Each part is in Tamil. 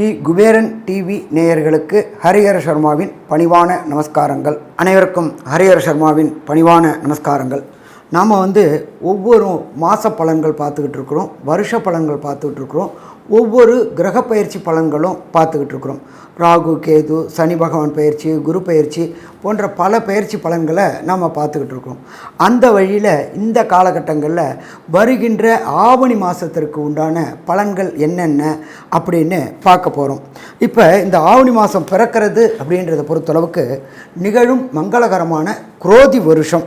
ஸ்ரீ குபேரன் டிவி நேயர்களுக்கு ஹரிஹர சர்மாவின் பணிவான நமஸ்காரங்கள். அனைவருக்கும் ஹரிஹர சர்மாவின் பணிவான நமஸ்காரங்கள். நாம் வந்து ஒவ்வொரு மாத பலன்கள் பார்த்துக்கிட்டு இருக்கிறோம் வருஷ பலன்கள் பார்த்துக்கிட்டு இருக்கிறோம். ஒவ்வொரு கிரக பயிற்சி பலன்களும் பார்த்துக்கிட்டு இருக்கிறோம். ராகு கேது சனி பகவான் பயிற்சி குரு பயிற்சி போன்ற பல பயிற்சி பலன்களை நாம் பார்த்துக்கிட்டு இருக்கோம் அந்த வழியில் இந்த காலகட்டங்களில் வருகின்ற ஆவணி மாதத்திற்கு உண்டான பலன்கள் என்னென்ன அப்படின்னு பார்க்க போகிறோம் இப்போ இந்த ஆவணி மாதம் பிறக்கிறது அப்படின்றத பொறுத்தளவுக்கு நிகழும் மங்களகரமான குரோதி வருஷம்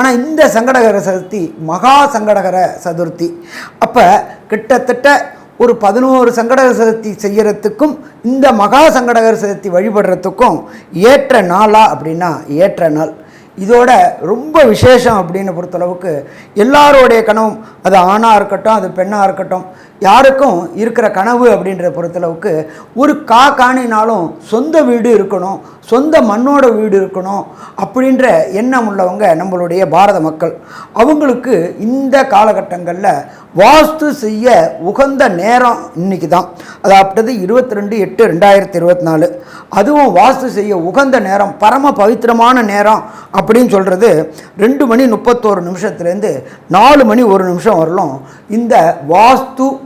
ஆனால் இந்த சங்கடகர சதுர்த்தி மகா சங்கடகர சதுர்த்தி. அப்போ கிட்டத்தட்ட ஒரு பதினோரு சங்கடகர சதுர்த்தி செய்கிறதுக்கும் இந்த மகா சங்கடகர சதுர்த்தி வழிபடுறதுக்கும் ஏற்ற நாளா அப்படின்னா ஏற்ற நாள். இதோட ரொம்ப விசேஷம் அப்படின்னு பொறுத்தளவுக்கு எல்லாரோடைய கனவும் அது ஆணாக இருக்கட்டும் அது பெண்ணாக இருக்கட்டும் யாருக்கும் இருக்கிற கனவு அப்படின்ற பொறுத்தளவுக்கு ஒரு கா காணினாலும் சொந்த வீடு இருக்கணும் சொந்த மண்ணோட வீடு இருக்கணும் அப்படின்ற எண்ணம் உள்ளவங்க நம்மளுடைய பாரத மக்கள். அவங்களுக்கு இந்த காலகட்டங்களில் வாஸ்து செய்ய உகந்த நேரம் இன்னைக்கு தான் அதாவது இருபத்தி ரெண்டு எட்டு ரெண்டாயிரத்தி இருபத்தி நாலு அதுவும் வாஸ்து செய்ய உகந்த நேரம் பரம பவித்திரமான நேரம் அப்படின்னு சொல்கிறது ரெண்டு மணி முப்பத்தோரு நிமிஷத்துலேருந்து நாலு மணி ஒரு நிமிஷம் வரலும் இந்த வாஸ்து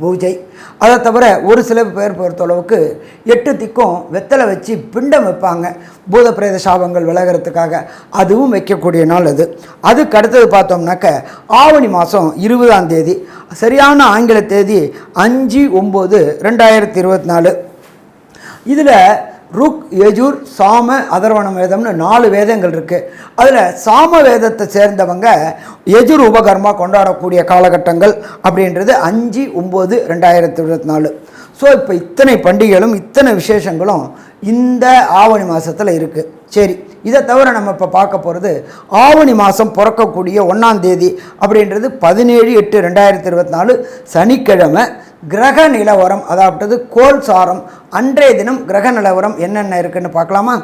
பூஜை. அதை தவிர ஒரு சில பேர் பொறுத்தளவுக்கு எட்டு திக்கும் வெத்தலை வச்சு பிண்டம் வைப்பாங்க. பூத பிரேத சாபங்கள் விலகிறதுக்காக அதுவும் வைக்கக்கூடிய நாள் அது. அதுக்கு அடுத்தது பார்த்தோம்னாக்க ஆவணி மாதம் இருபதாம் தேதி. சரியான ஆங்கில தேதி அஞ்சு ஒம்பது ரெண்டாயிரத்தி இருபத்தி நாலு. இதில் ருக் யஜூர் சாம அதர்வண வேதம்னு நாலு வேதங்கள் இருக்குது அதில் சாம வேதத்தை சேர்ந்தவங்க யஜுர் உபகர்மா கொண்டாடக்கூடிய காலகட்டங்கள் அப்படின்றது அஞ்சு ஒம்பது ரெண்டாயிரத்தி இருபத்தி நாலு. ஸோ இப்போ இத்தனை பண்டிகைகளும் இத்தனை விசேஷங்களும் இந்த ஆவணி மாதத்தில் இருக்குது சரி இதை தவிர நம்ம இப்போ பார்க்க போகிறது ஆவணி மாதம் பிறக்கக்கூடிய ஒன்றாம் தேதி அப்படின்றது பதினேழு எட்டு ரெண்டாயிரத்தி இருபத்தி நாலு சனிக்கிழமை கிரக நிலவரம் அதாவது கோல் சாரம் அன்றைய தினம் கிரக நிலவரம் என்னென்ன இருக்குன்னு பார்க்கலாமா?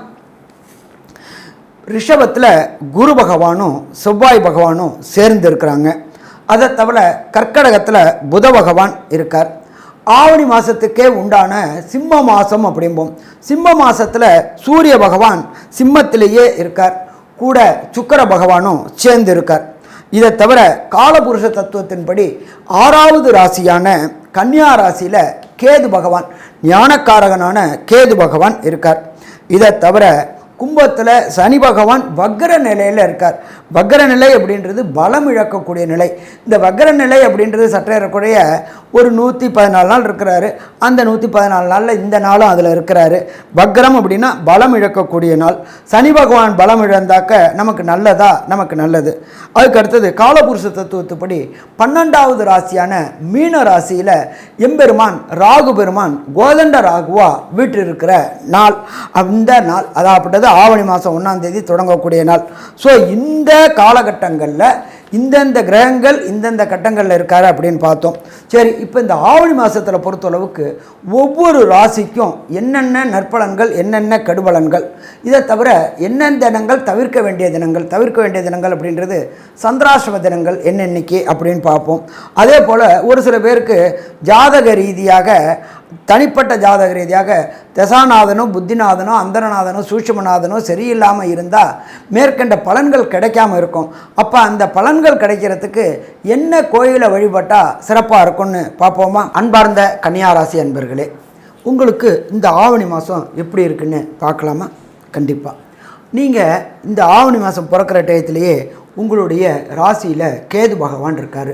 ரிஷபத்தில் குரு பகவானும் செவ்வாய் பகவானும் சேர்ந்து இருக்கிறாங்க. அதை தவிர கர்க்கடகத்தில் புத பகவான் இருக்கார். ஆவணி மாதத்துக்கே உண்டான சிம்ம மாதம் அப்படிம்போம். சிம்ம மாதத்தில் சூரிய பகவான் சிம்மத்திலேயே இருக்கார். கூட சுக்கர பகவானும் சேர்ந்து இருக்கார். இதை தவிர காலபுருஷ தத்துவத்தின்படி ஆறாவது ராசியான கன்னியா ராசியில் கேது பகவான் ஞானக்காரகனான கேது பகவான் இருக்கார். இதை தவிர கும்பத்தில் சனி பகவான் வக்ர நிலையில் இருக்கார். வக்ர நிலை அப்படின்றது பலம் இழக்கக்கூடிய நிலை. இந்த வக்ர நிலை அப்படின்றது சற்றேறக்கூடிய ஒரு நூற்றி பதினாலு நாள் இருக்கிறாரு. அந்த நூற்றி பதினாலு நாளில் இந்த நாளும் அதில் இருக்கிறாரு. வக்கரம் அப்படின்னா பலம் இழக்கக்கூடிய நாள். சனி பகவான் பலம் இழந்தாக்க நமக்கு நல்லதா? நமக்கு நல்லது. அதுக்கு அடுத்தது காலபுருஷ தத்துவத்துப்படி பன்னெண்டாவது ராசியான மீன ராசியில் எம்பெருமான் ராகு பெருமான் கோதண்ட ராகுவா இருக்கிற நாள். அந்த நாள் அதாவது ஆவணி மாதம் ஒன்றாம் தேதி தொடங்கக்கூடிய நாள். ஸோ இந்த காலகட்டங்களில் இந்தந்த கிரகங்கள் இந்தந்த கட்டங்களில் இருக்காரு அப்படின்னு பார்த்தோம். சரி இப்போ இந்த ஆவணி மாதத்தில் பொறுத்தளவுக்கு ஒவ்வொரு ராசிக்கும் என்னென்ன நற்பலன்கள் என்னென்ன கெடுபலன்கள்? இதை தவிர என்னென்ன தினங்கள் தவிர்க்க வேண்டிய தினங்கள் தவிர்க்க வேண்டிய தினங்கள் அப்படின்றது சந்திராசிரம தினங்கள் என்னென்னைக்கு அப்படின்னு பார்ப்போம். அதே போல் ஒரு சில பேருக்கு ஜாதக ரீதியாக தனிப்பட்ட ஜாதக ரீதியாக தசாநாதனும் புத்திநாதனும் அந்தரநாதனும் சூட்சமநாதனும் சரியில்லாமல் இருந்தால் மேற்கண்ட பலன்கள் கிடைக்காம இருக்கும். அப்போ அந்த பலன்கள் கிடைக்கிறதுக்கு என்ன கோயிலை வழிபட்டால் சிறப்பாக இருக்கும்னு பார்ப்போமா? அன்பார்ந்த கன்னியாராசி அன்பர்களே உங்களுக்கு இந்த ஆவணி மாதம் எப்படி இருக்குன்னு பார்க்கலாமா? கண்டிப்பாக நீங்கள் இந்த ஆவணி மாதம் பிறக்கிற டயத்திலேயே உங்களுடைய ராசியில் கேது பகவான் இருக்கார்.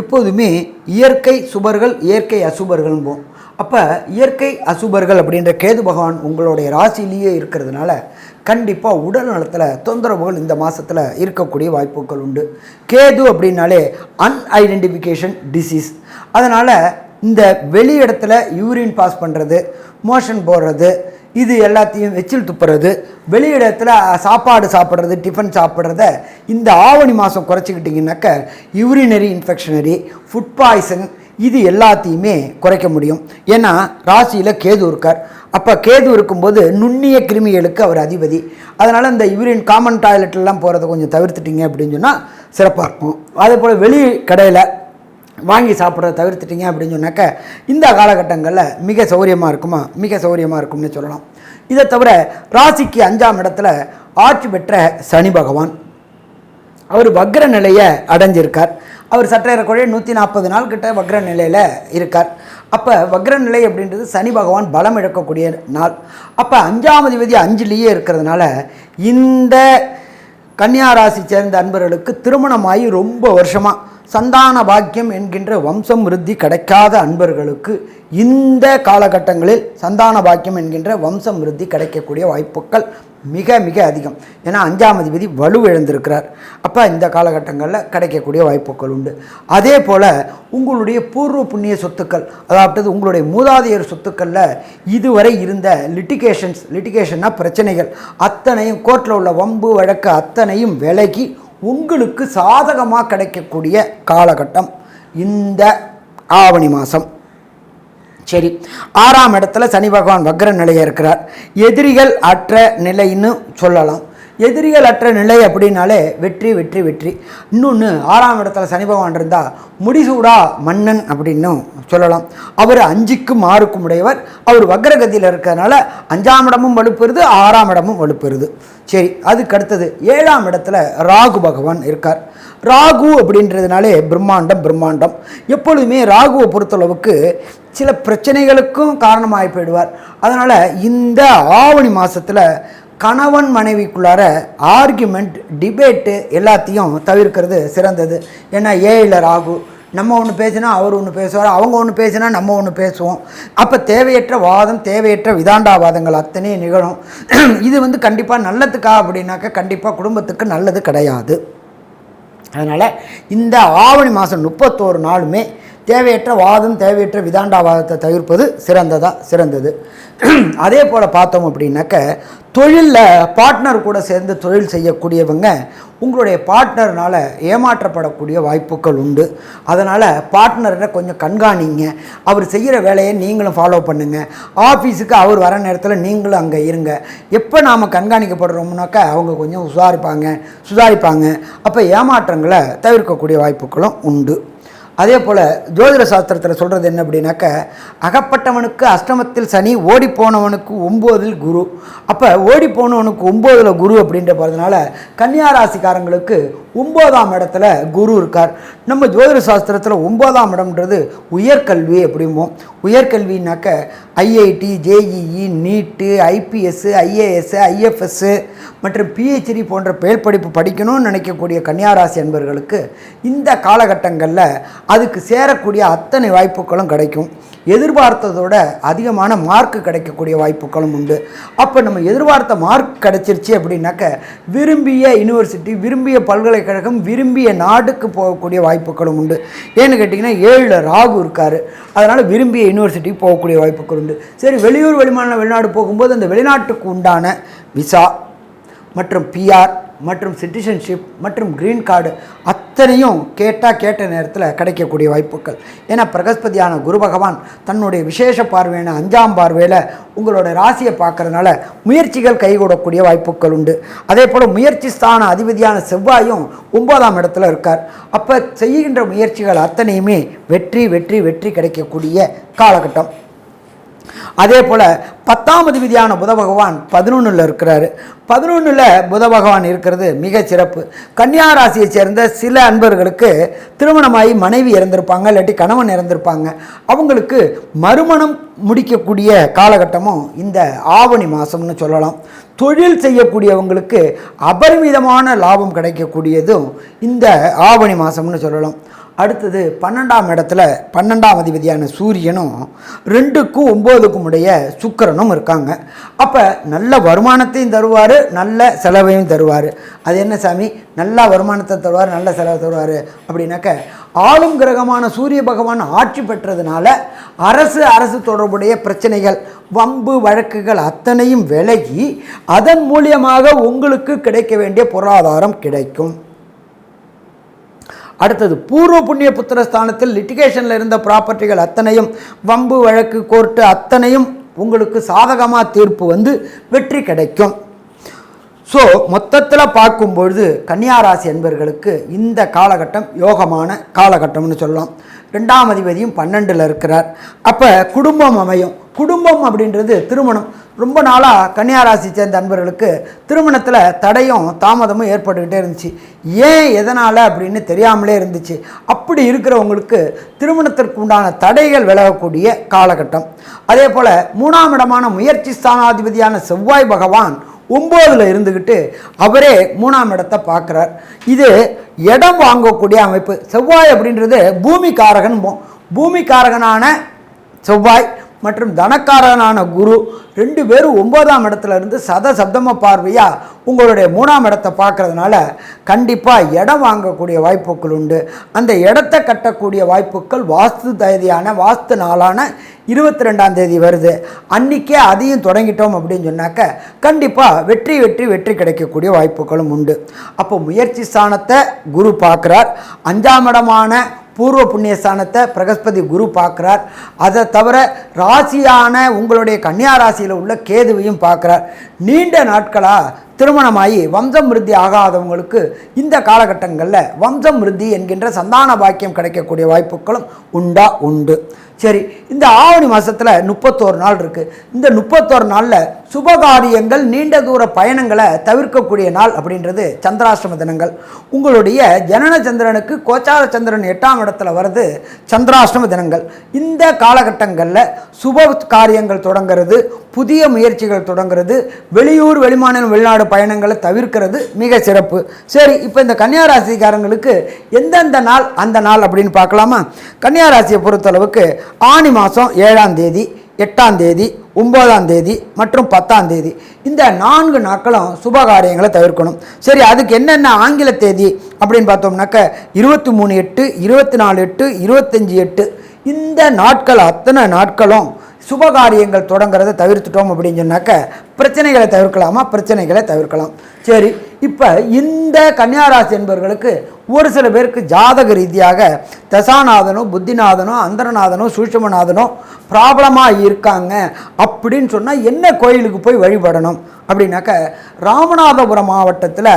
எப்போதுமே இயற்கை சுபர்கள் இயற்கை அசுபர்கள்ம்போம் அப்போ இயற்கை அசுபர்கள் அப்படின்ற கேது பகவான் உங்களுடைய ராசியிலேயே இருக்கிறதுனால கண்டிப்பாக உடல் நலத்தில் தொந்தரவுகள் இந்த மாதத்தில் இருக்கக்கூடிய வாய்ப்புகள் உண்டு. கேது அப்படின்னாலே அன்ஐடென்டிஃபிகேஷன் டிசீஸ் அதனால் இந்த வெளி இடத்துல யூரின் பாஸ் பண்ணுறது மோஷன் போடுறது இது எல்லாத்தையும் எச்சில் துப்புறது வெளி இடத்துல சாப்பாடு சாப்பிட்றது டிஃபன் சாப்பிட்றத இந்த ஆவணி மாதம் குறைச்சிக்கிட்டிங்கனாக்க யூரினரி இன்ஃபெக்ஷனரி ஃபுட் பாய்சன் இது எல்லாத்தையுமே குறைக்க முடியும். ஏன்னா ராசியில் கேது இருக்கார். அப்போ கேது இருக்கும்போது நுண்ணிய கிருமிகளுக்கு அவர் அதிபதி. அதனால் இந்த யூரின் காமன் டாய்லெட்லாம் போகிறத கொஞ்சம் தவிர்த்துட்டீங்க அப்படின்னு சொன்னால் சிறப்பாக இருக்கும். அதே போல் வெளி கடையில் வாங்கி சாப்பிட்றத தவிர்த்துட்டீங்க அப்படின்னு சொன்னாக்க இந்த காலகட்டங்களில் மிக சௌரியமாக இருக்குமா? மிக சௌரியமாக இருக்கும்னு சொல்லலாம். இதை தவிர ராசிக்கு அஞ்சாம் இடத்துல ஆட்சி பெற்ற சனி பகவான். அவர் வக்ர நிலையை அடைஞ்சிருக்கார். அவர் சற்றேறக்குறைய நூற்றி நாற்பது நாள் கிட்ட வக்ர நிலையில் இருக்கார். அப்போ வக்ர நிலை அப்படின்றது சனி பகவான் பலம் இழக்கக்கூடிய நாள். அப்போ அஞ்சாம் அதிபதி அஞ்சுலேயே இருக்கிறதுனால இந்த கன்னியா ராசி சேர்ந்த அன்பர்களுக்கு திருமணமாகி ரொம்ப வருஷமாக சந்தான பாக்கியம் என்கின்ற வம்சம் விருத்தி கிடைக்காத அன்பர்களுக்கு இந்த காலகட்டங்களில் சந்தான பாக்கியம் என்கின்ற வம்சம் விருத்தி கிடைக்கக்கூடிய வாய்ப்புகள் மிக மிக அதிகம். ஏன்னா அஞ்சாம் அதிபதி வலுவிழந்திருக்கிறார் அப்போ இந்த காலகட்டங்களில் கிடைக்கக்கூடிய வாய்ப்புகள் உண்டு. அதே போல் உங்களுடைய பூர்வ புண்ணிய சொத்துக்கள் அதாவது உங்களுடைய மூதாதையர் சொத்துக்களில் இதுவரை இருந்த லிட்டிகேஷன்ஸ் லிட்டிகேஷன்னா பிரச்சனைகள் அத்தனையும் கோர்ட்டில் உள்ள வம்பு வழக்கு அத்தனையும் விலகி உங்களுக்கு சாதகமாக கிடைக்கக்கூடிய காலகட்டம் இந்த ஆவணி மாதம் சரி ஆறாம் இடத்துல சனி பகவான் வக்ர நிலையை இருக்கிறார். எதிரிகள் அற்ற நிலைன்னு சொல்லலாம். எதிரிகள் அற்ற நிலை அப்படின்னாலே வெற்றி வெற்றி வெற்றி. இன்னொன்று ஆறாம் இடத்துல சனி பகவான் இருந்தால் முடிசூடா மன்னன் அப்படின்னும் சொல்லலாம். அவர் அஞ்சுக்கும் ஆறுக்கும் உடையவர். அவர் வக்ரகதியில் இருக்கிறதுனால அஞ்சாம் இடமும் வலுப்பெறுது ஆறாம் இடமும் வலுப்பெறுது. சரி அதுக்கு அடுத்தது ஏழாம் இடத்துல ராகு பகவான் இருக்கார். ராகு அப்படின்றதுனாலே பிரம்மாண்டம் பிரம்மாண்டம். எப்பொழுதுமே ராகுவை பொறுத்தளவுக்கு சில பிரச்சனைகளுக்கும் காரணமாகி போயிடுவார். அதனால் இந்த ஆவணி மாதத்தில் கணவன் மனைவிக்குள்ளார ஆர்குமெண்ட் டிபேட்டு எல்லாத்தையும் தவிர்க்கிறது சிறந்தது. ஏன்னா ஏழில் ராகு நம்ம ஒன்று பேசினா அவர் ஒன்று பேசுவார் அவங்க ஒன்று பேசினா நம்ம ஒன்று பேசுவோம். அப்போ தேவையற்ற வாதம் தேவையற்ற விதாண்டாவாதங்கள் அத்தனையும் நிகழும். இது வந்து கண்டிப்பாக நல்லதுக்கா அப்படின்னாக்கா கண்டிப்பாக குடும்பத்துக்கு நல்லது கிடையாது. அதனால் இந்த ஆவணி மாதம் முப்பத்தோரு நாளுமே தேவையற்ற வாதம் தேவையற்ற விதாண்டாவாதத்தை தவிர்ப்பது சிறந்ததாக சிறந்தது. அதே போல் பார்த்தோம் அப்படின்னாக்க தொழிலில் பார்ட்னர் கூட சேர்ந்து தொழில் செய்யக்கூடியவங்க உங்களுடைய பார்ட்னர்னால் ஏமாற்றப்படக்கூடிய வாய்ப்புகள் உண்டு. அதனால் பார்ட்னரை கொஞ்சம் கண்காணிங்க. அவர் செய்கிற வேலையை நீங்களும் ஃபாலோ பண்ணுங்கள் ஆஃபீஸுக்கு அவர் வர நேரத்தில் நீங்களும் அங்கே இருங்க. எப்போ நாம் கண்காணிக்கப்படுறோம்னாக்கா அவங்க கொஞ்சம் சுதாரிப்பாங்க சுதாரிப்பாங்க. அப்போ ஏமாற்றங்களை தவிர்க்கக்கூடிய வாய்ப்புகளும் உண்டு. அதே போல் ஜோதிட சாஸ்திரத்தில் சொல்கிறது என்ன அப்படின்னாக்க அகப்பட்டவனுக்கு அஷ்டமத்தில் சனி ஓடி போனவனுக்கு ஒம்போதில் குரு. அப்போ ஓடி போனவனுக்கு ஒம்போதில் குரு அப்படின்ற போகிறதுனால கன்னியாராசிக்காரங்களுக்கு ஒம்போதாம் இடத்துல குரு இருக்கார். நம்ம ஜோதிட சாஸ்திரத்தில் ஒம்போதாம் இடம்ன்றது உயர்கல்வி அப்படிம்போம். உயர்கல்வின்னாக்க IIT JEE NEET IPS IAS IFS மற்றும் பிஹெச்டி போன்ற பெயர் படிப்பு படிக்கணும்னு நினைக்கக்கூடிய கன்னியாராசி அன்பர்களுக்கு இந்த காலகட்டங்களில் அதுக்கு சேரக்கூடிய அத்தனை வாய்ப்புகளும் கிடைக்கும். எதிர்பார்த்ததோட அதிகமான மார்க் கிடைக்கக்கூடிய வாய்ப்புகளும் உண்டு. அப்போ நம்ம எதிர்பார்த்த மார்க் கிடைச்சிருச்சு அப்படின்னாக்க விரும்பிய யூனிவர்சிட்டி விரும்பிய பல்கலைக்கழகம் விரும்பிய நாடுக்கு போகக்கூடிய வாய்ப்புகளும் உண்டு. ஏன்னு கேட்டிங்கன்னா ஏழில் ராகு இருக்கார். அதனால் விரும்பிய யூனிவர்சிட்டிக்கு போகக்கூடிய வாய்ப்புகள் உண்டு. சரி வெளியூர் வெளிமாநில வெளிநாடு போகும்போது அந்த வெளிநாட்டுக்கு உண்டான விசா மற்றும் பிஆர் மற்றும் சிட்டிசன்ஷிப் மற்றும் க்ரீன் கார்டு அத்தனையும் கேட்டால் கேட்ட நேரத்தில் கிடைக்கக்கூடிய வாய்ப்புகள். ஏன்னா பிரகஸ்பதியான குரு பகவான் தன்னுடைய விசேஷ பார்வையான அஞ்சாம் பார்வையில் உங்களோட ராசியை பார்க்கறதுனால முயற்சிகள் கைகூடக்கூடிய வாய்ப்புகள் உண்டு. அதே போல் முயற்சி ஸ்தான அதிபதியான செவ்வாயும் ஒன்பதாம் இடத்துல இருக்கார். அப்போ செய்கின்ற முயற்சிகள் அத்தனையுமே வெற்றி வெற்றி வெற்றி கிடைக்கக்கூடிய காலகட்டம். அதே போல் பத்தாம் அதிபதியான புத பகவான் பதினொன்றில் இருக்கிறாரு. பதினொன்றில் புத பகவான் இருக்கிறது மிக சிறப்பு. கன்னியா ராசியை சேர்ந்த சில அன்பர்களுக்கு திருமணமாகி மனைவி இறந்திருப்பாங்க இல்லாட்டி கணவன் இறந்திருப்பாங்க. அவங்களுக்கு மறுமணம் முடிக்கக்கூடிய காலகட்டமும் இந்த ஆவணி மாதம்னு சொல்லலாம். தொழில் செய்யக்கூடியவங்களுக்கு அபரிமிதமான லாபம் கிடைக்கக்கூடியதும் இந்த ஆவணி மாதம்னு சொல்லலாம். அடுத்தது பன்னெண்டாம் இடத்துல பன்னெண்டாம் அதிபதியான சூரியனும் ரெண்டுக்கும் ஒம்போதுக்கும் உடைய சுக்கரனும் இருக்காங்க. அப்போ நல்ல வருமானத்தையும் தருவார் நல்ல செலவையும் தருவார். அது என்ன சாமி? நல்ல வருமானத்தை தருவார் நல்ல செலவு தருவார். அப்படின்னாக்க ஆளும் கிரகமான சூரிய பகவான் ஆட்சி பெற்றதுனால அரசு அரசு தொடர்புடைய பிரச்சனைகள் வம்பு வழக்குகள் அத்தனையும் விலகி அதன் மூலியமாக உங்களுக்கு கிடைக்க வேண்டிய பொருளாதாரம் கிடைக்கும். அடுத்தது பூர்வ புண்ணிய புத்திரஸ்தானத்தில் லிட்டிகேஷனில் இருந்த ப்ராப்பர்ட்டிகள் அத்தனையும் வம்பு வழக்கு கோர்ட்டு அத்தனையும் உங்களுக்கு சாதகமாக தீர்ப்பு வந்து வெற்றி கிடைக்கும். ஸோ மொத்தத்தில் பார்க்கும்பொழுது கன்னியாராசி என்பர்களுக்கு இந்த காலகட்டம் யோகமான காலகட்டம்னு சொல்லலாம். ரெண்டாம் அதிபதியும் பன்னெண்டில் இருக்கிறார். அப்போ குடும்பம் அமையும். குடும்பம் அப்படின்றது திருமணம். ரொம்ப நாளாக கன்னியாராசி சேர்ந்த அன்பர்களுக்கு திருமணத்தில் தடையும் தாமதமும் ஏற்பட்டுக்கிட்டே இருந்துச்சு. ஏன் எதனால் அப்படின்னு தெரியாமலே இருந்துச்சு. அப்படி இருக்கிறவங்களுக்கு திருமணத்திற்கு உண்டான தடைகள் விலகக்கூடிய காலகட்டம். அதே போல் மூணாம் இடமான முயற்சி ஸ்தானாதிபதியான செவ்வாய் பகவான் ஒம்போதில் இருந்துக்கிட்டு அவரே மூணாம் இடத்தை பார்க்குறார். இது இடம் வாங்கக்கூடிய அமைப்பு. செவ்வாய் அப்படின்றது பூமிக்காரகன் பூமிக்காரகனான செவ்வாய் மற்றும் தனக்காரனான குரு. ரெண்டு பேரும் ஒன்பதாம் இடத்துல இருந்து சத சப்தம பார்வையாக உங்களுடைய மூணாம் இடத்தை பார்க்கறதுனால கண்டிப்பாக இடம் வாங்கக்கூடிய வாய்ப்புகள் உண்டு. அந்த இடத்த கட்டக்கூடிய வாய்ப்புகள் வாஸ்து தேதியான வாஸ்து நாளான இருபத்தி ரெண்டாம் தேதி வருது. அன்றைக்கே அதையும் தொடங்கிட்டோம் அப்படின்னு சொன்னாக்க கண்டிப்பாக வெற்றி வெற்றி வெற்றி கிடைக்கக்கூடிய வாய்ப்புகளும் உண்டு. அப்போ முயற்சி ஸ்தானத்தை குரு பார்க்குறார். அஞ்சாம் இடமான பூர்வ புண்ணியஸ்தானத்தை பிரகஸ்பதி குரு பார்க்குறார். அதை தவிர ராசியான உங்களுடைய கன்னியா ராசியில் உள்ள கேதுவையும் பார்க்குறார். நீண்ட நாட்களாக திருமணமாகி வம்சம் விருத்தி ஆகாதவங்களுக்கு இந்த காலகட்டங்களில் வம்சம் விருத்தி என்கின்ற சந்தான பாக்கியம் கிடைக்கக்கூடிய வாய்ப்புகளும் உண்டா? உண்டு. சரி இந்த ஆவணி மாதத்தில் முப்பத்தோரு நாள் இருக்குது இந்த முப்பத்தோரு நாளில் சுபகாரியங்கள் நீண்ட தூர பயணங்களை தவிர்க்கக்கூடிய நாள் அப்படின்றது சந்திராஷ்டம தினங்கள். உங்களுடைய ஜனன சந்திரனுக்கு கோச்சார சந்திரன் எட்டாம் இடத்துல வருது சந்திராஷ்டம தினங்கள். இந்த காலகட்டங்களில் சுப காரியங்கள் தொடங்கிறது புதிய முயற்சிகள் தொடங்கிறது வெளியூர் வெளிமாநிலம் வெளிநாடு பயணங்களை தவிர்க்கிறது மிக சிறப்பு. சரி இப்போ இந்த கன்னியாராசிக்காரங்களுக்கு எந்தெந்த நாள் அந்த நாள் அப்படின்னு பார்க்கலாமா? கன்னியாராசியை பொறுத்தளவுக்கு ஆணி மாதம் ஏழாம் தேதி எட்டாம் தேதி ஒம்போதாம் தேதி மற்றும் பத்தாம் தேதி. இந்த நான்கு நாட்களும் சுப காரியங்களை தவிர்க்கணும். சரி அதுக்கு என்னென்ன ஆங்கில தேதி அப்படின்னு பார்த்தோம்னாக்க இருபத்தி மூணு எட்டு இருபத்தி நாலு எட்டு இருபத்தஞ்சி எட்டு. இந்த நாட்கள் அத்தனை நாட்களும் சுபகாரியங்கள் தொடங்குறதை தவிர்த்துட்டோம் அப்படின்னு சொன்னாக்க பிரச்சனைகளை தவிர்க்கலாமா? பிரச்சனைகளை தவிர்க்கலாம். சரி இப்போ இந்த கன்னியாராசி என்பவர்களுக்கு ஒரு சில பேருக்கு ஜாதக ரீதியாக தசாநாதனோ புத்திநாதனோ அந்தரநாதனோ சூஷமநாதனோ ப்ராப்ளமாக இருக்காங்க அப்படின்னு சொன்னால் என்ன கோயிலுக்கு போய் வழிபடணும்? அப்படின்னாக்க ராமநாதபுரம் மாவட்டத்தில்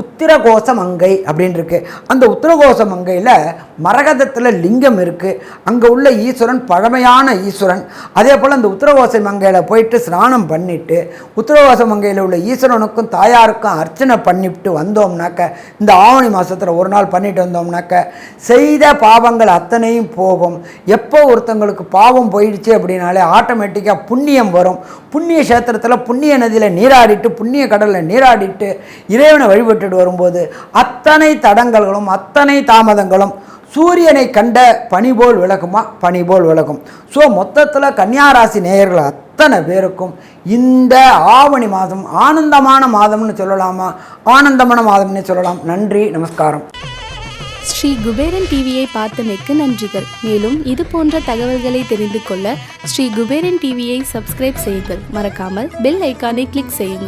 உத்திரகோச மங்கை அப்படின்னு இருக்கு. அந்த உத்திரகோச மங்கையில் மரகதத்தில் லிங்கம் இருக்குது அங்கே உள்ள ஈஸ்வரன் பழமையான ஈஸ்வரன். அதே போல் அந்த உத்திரகோச மங்கையில் போயிட்டு ஸ்நானம் பண்ணிவிட்டு உத்திரகோச மங்கையில் உள்ள ஈஸ்வரனுக்கும் தாயாருக்கும் அர்ச்சனை பண்ணிவிட்டு வந்தோம்னாக்க இந்த ஆவணி மாதத்தில் ஒரு நாள் பண்ணிட்டு வந்தோம்னாக்க செய்த பாவங்கள் அத்தனையும் போகும். எப்போ ஒருத்தங்களுக்கு பாவம் போயிடுச்சு அப்படின்னாலே ஆட்டோமேட்டிக்காக புண்ணியம் வரும். புண்ணிய கஷேத்திரத்தில் புண்ணிய நதியில் நீராடிட்டு புண்ணிய கடலில் நீராடிட்டு இறைவனை வழிபட்டுட்டு வரும்போது அத்தனை தடங்கல்களும் அத்தனை தாமதங்களும் சூரியனை கண்ட பனி போல் விளக்குமா பனி போல் விளக்கும் ஸோ மொத்தத்தில் கன்னியாராசி நேயர்கள் அத்தனை பேருக்கும் இந்த ஆவணி மாதம் ஆனந்தமான மாதம்னு சொல்லலாமா? ஆனந்தமான மாதம்னு சொல்லலாம். நன்றி நமஸ்காரம். ஸ்ரீ குபேரன் டிவியை பார்த்தமைக்கு நன்றிகள். மேலும் இது போன்ற தகவல்களை தெரிந்து கொள்ள ஸ்ரீ குபேரன் டிவியை சப்ஸ்கிரைப் செய்யுங்கள். மறக்காமல் பெல் ஐக்கானை கிளிக் செய்யுங்கள்.